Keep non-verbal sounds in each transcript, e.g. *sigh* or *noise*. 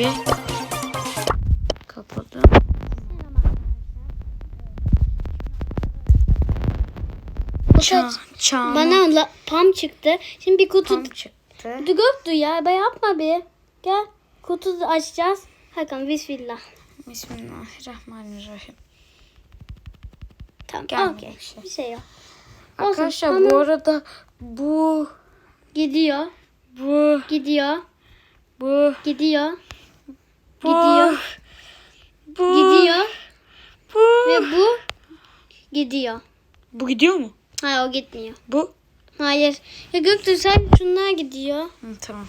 iyice. Kapadım. Ça çağ Bana la- pam çıktı. Şimdi bir kutu tam çıktı. kutu göktü ya. Ben yapma bir. Gel. Kutu açacağız. Hakan bismillah. Bismillahirrahmanirrahim. Tamam. Gelmedi Okey. bir şey. Bir şey yok. Olsun, Arkadaşlar tamam. bu arada bu Gidiyor. bu Gidiyor. bu Gidiyor. Bu Gidiyor. bu Gidiyor. bu Ve bu gidiyor. bu gidiyor mu? Hayır o gitmiyor. Bu Hayır. Ya Göktuğ sen şunlar gidiyor. Hı, tamam.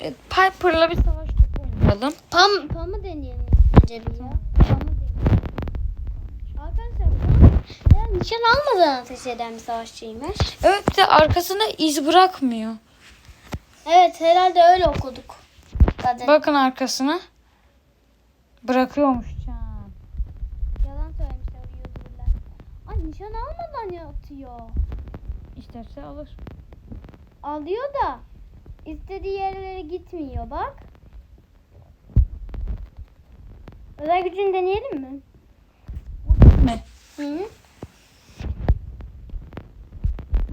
Evet, Piper'la bir savaş topu oynayalım. Pam, Pam'ı deneyelim bence bir ya. Ya nişan almadan ateş eden bir savaşçıymış. Evet bir de arkasında iz bırakmıyor. Evet herhalde öyle okuduk. Zaten. Bakın arkasına. Bırakıyormuş can. Yalan söylemişler YouTuber'lar. Ay nişan almadan atıyor. İsterse alır. Alıyor da istediği yerlere gitmiyor bak. Özel gücünü deneyelim mi? Ne? -hı.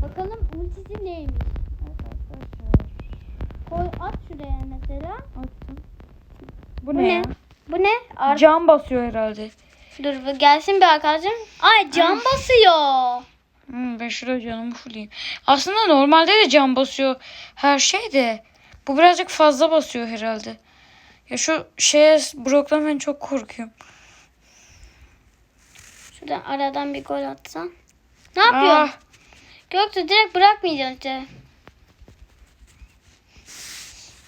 Bakalım ultisi neymiş? Koy at şuraya mesela. Bu, Bu ne? ne? ya? Bu ne? Ar Cam basıyor herhalde. Dur bu gelsin bir arkadaşım. Ay cam basıyor. Hmm, ben şurada canımı fulleyim. Aslında normalde de cam basıyor her şey de. Bu birazcık fazla basıyor herhalde. Ya şu şeye Brock'tan ben çok korkuyorum. Şuradan aradan bir gol atsan. Ne yapıyorsun? Ah, Göktuğ direkt bırakmayacaksın işte.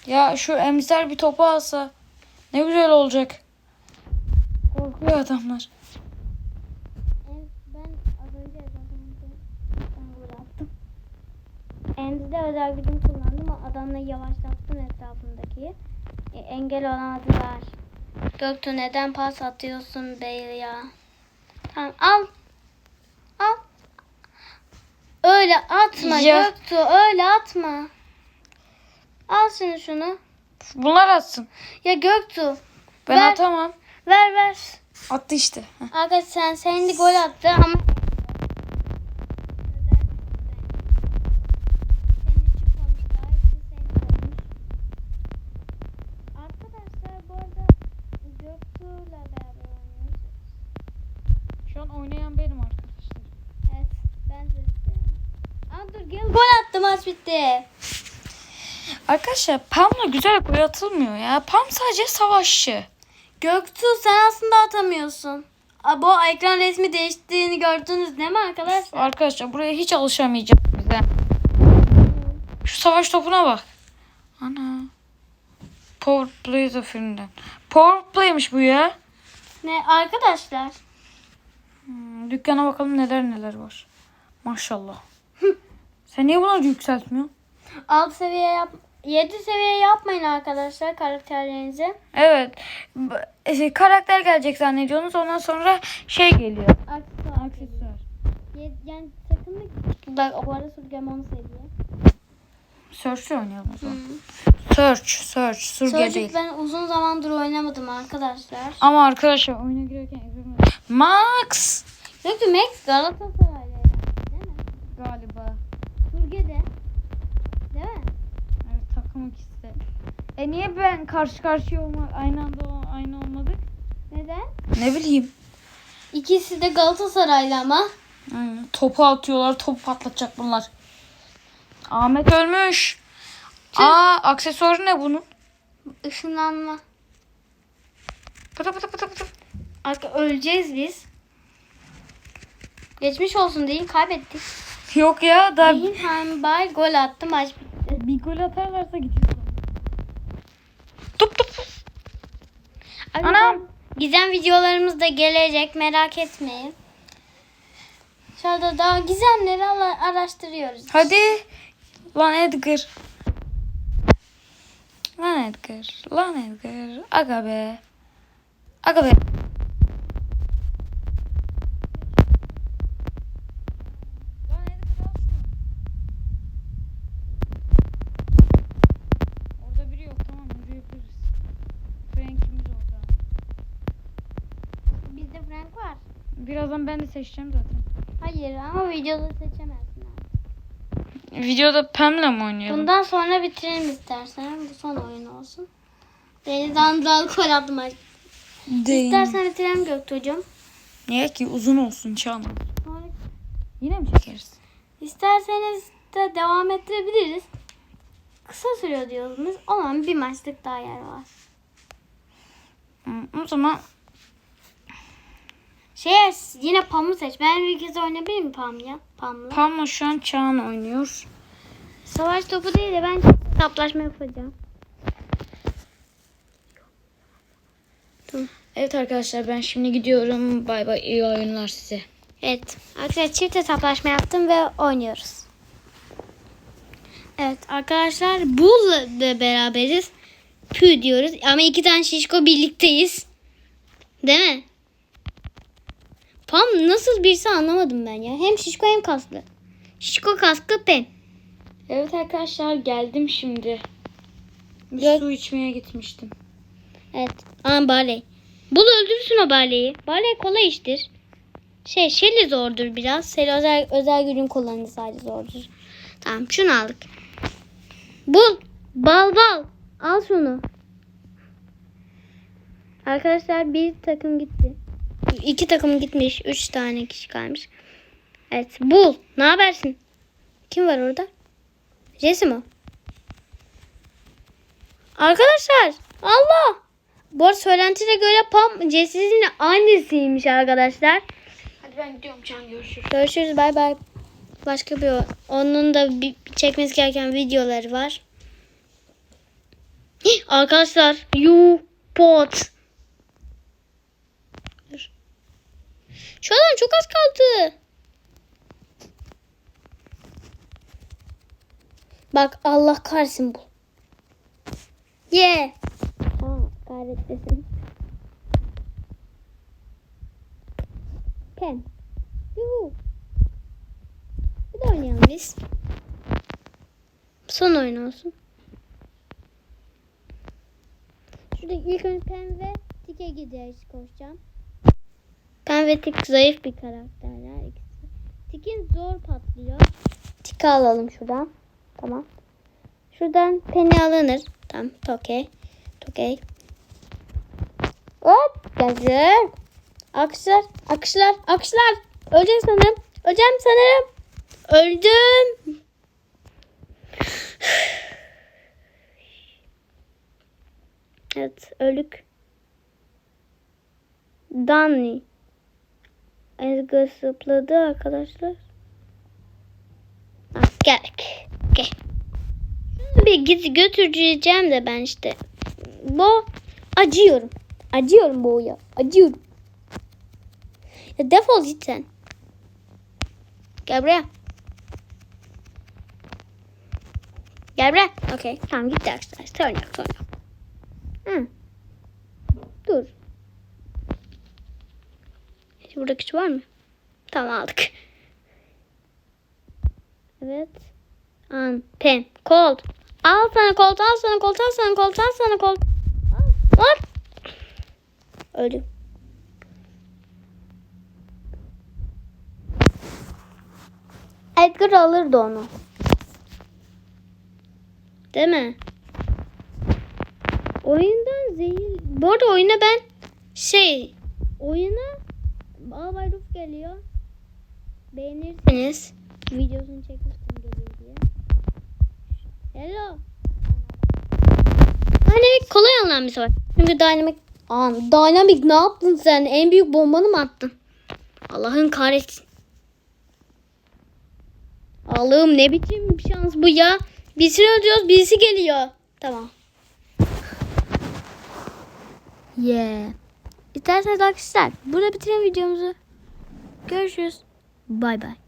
Ya şu emzer bir topu alsa ne güzel olacak. Korkuyor adamlar. Ben az önce attım. Endide özel gücüm kullandım. O adamla yavaşlattım etrafındaki. E, engel olamadılar. Göktuğ neden pas atıyorsun bey ya? Tamam al. Al. Öyle atma Ya. Göktuğ öyle atma. Al şunu şunu. Bunlar atsın. Ya Göktuğ Ben Ver. atamam. ver ver. Attı işte. Arkadaş sen senin de gol attı ama. Şu an oynayan benim arkadaşlar. Evet ben de Aa dur gel gol attı maç bitti. Arkadaşlar Pam'la güzel gol atılmıyor ya. Pam sadece savaşçı. Göktuğ sen aslında atamıyorsun. Bu ekran resmi değiştiğini gördünüz değil mi arkadaşlar? Arkadaşlar buraya hiç alışamayacağız bize. Şu savaş topuna bak. Ana. Power Play de filmden. Power Play'miş bu ya. Ne arkadaşlar? Hmm, dükkana bakalım neler neler var. Maşallah. *laughs* Sen niye bunları yükseltmiyorsun? Alt seviye yap 7 seviye yapmayın arkadaşlar karakterlerinizi. Evet. E, karakter gelecek zannediyorsunuz. Ondan sonra şey geliyor. Aksesuar. Aksesuar. Yani sakın da bak o arada Surgem onu seviyor. Search'te oynayalım o zaman. Search, search, Surge değil. Sözcük ben uzun zamandır oynamadım arkadaşlar. Ama arkadaşlar oyuna girerken. Max! Yoksa Max Galatasaray'la herhalde, değil mi? Galiba. Surge de. Değil mi? Evet takım ikisi de. E niye ben karşı karşıya olma, aynı anda aynı olmadık? Neden? Ne bileyim. İkisi de Galatasaraylı ama. Aynen. Topu atıyorlar. Top patlatacak bunlar. Ahmet ölmüş. Aa aksesuarı ne bunun? Işınlanma. Pıtı pıtı pıtı pıtı. Arka öleceğiz biz. Geçmiş olsun değil kaybettik. Yok ya daha Linheim Bay gol attı maç bitti. bir gol atarlarsa Tup tup. Anam. Gizem videolarımız da gelecek merak etmeyin. Şurada daha gizemleri araştırıyoruz. Hadi. Lan Edgar. Lan Edgar. Lan Edgar. Aga be. Aga be. Lan Edgar al şunu. Orada biri yok tamam yürüyebiliriz. Birazdan ben de seçeceğim zaten. Hayır ama videoda seçemezsin. abi. Videoda Pam'la mı oynayalım? Bundan sonra bitirelim istersen. Bu son oyun olsun. Denizden dal kol attım. artık. İstersen bitirelim Göktuğ'cum. Niye ki uzun olsun. Sonra Yine mi çekeriz? İsterseniz de devam ettirebiliriz. Kısa sürüyor diyorsunuz. O zaman bir maçlık daha yer var. O zaman Şey yine Pam'ı seç. Ben bir kez oynayabilir miyim Pam ya? Pam'la. Pam'la şu an Çağan oynuyor. Savaş topu değil de ben hesaplaşma yapacağım. Evet arkadaşlar ben şimdi gidiyorum. Bay bay iyi oyunlar size. Evet. Arkadaşlar çift hesaplaşma yaptım ve oynuyoruz. Evet arkadaşlar Bull'la da beraberiz. Pü diyoruz ama iki tane şişko birlikteyiz. Değil mi? Pam nasıl birisi anlamadım ben ya. Hem şişko hem kaslı. Şişko kasklı pen. Evet arkadaşlar geldim şimdi. Bir Gel. su içmeye gitmiştim. Evet. Aa Barley. Bul öldürsün o Barley'i. Barley kolay iştir. Şey Shelly zordur biraz. Shelly özel, özel gücün kullanıcı sadece zordur. Tamam şunu aldık. Bul. Bal bal. Al şunu. Arkadaşlar bir takım gitti. İki takım gitmiş. Üç tane kişi kalmış. Evet. Bul. Ne habersin? Kim var orada? Jesse mi? Arkadaşlar. Allah. Bu arada söylentiye göre Pam Jesse'nin annesiymiş arkadaşlar. Hadi ben gidiyorum Çağan görüşürüz. Görüşürüz bay bay. Başka bir onun da bir çekmesi gereken videoları var. Hih, *gasps* Arkadaşlar you pot. Şu adam çok az kaldı. Bak Allah kahretsin bu. Yeah. Tamam kahretmesin. Pen. Yuhu. Bir de oynayalım biz. Son oyun olsun. Şurada ilk önce Pen ve Tik'e gideriz koşacağım. Ve Tik zayıf bir karakterler ikisi. Tik'in zor patlıyor. Tik'i alalım şuradan. Tamam. Şuradan Pen'i alınır. Tamam. Okey. Okey. Hop. Geldi. Akışlar, akışlar, akışlar. Öleceğim sanırım. Öleceğim sanırım. Öldüm. Evet, ölük. Danny. Ezgi zıpladı arkadaşlar. Ah, gel. Gel. Bir git götüreceğim de ben işte. Bu acıyorum. Acıyorum bu ya. Acıyorum. Ya defol git sen. Gel buraya. Gel buraya. Okey. Tamam gitti arkadaşlar. Sorun yok. Hı. Dur. Hiç burada küçük var mı? Tamam aldık. Evet. An, pen, kolt. Al sana kolt, al sana kolt, al sana kolt, al sana kolt. Al. Öldüm. Edgar alırdı onu. Değil mi? Oyundan zehir... Bu arada oyuna ben şey... Oyuna Albay Ruf geliyor. Beğenirseniz videosunu çekmiştim geliyor diye. Hello. Dynamic kolay alınan bir savaş. Çünkü Dynamic... Aa, Dynamic ne yaptın sen? En büyük bombanı mı attın? Allah'ın kahretsin. Allah'ım ne biçim bir şans bu ya. Birisini öldürüyoruz birisi geliyor. Tamam. Yeah. İsterseniz arkadaşlar burada bitirelim videomuzu. Görüşürüz. Bay bay.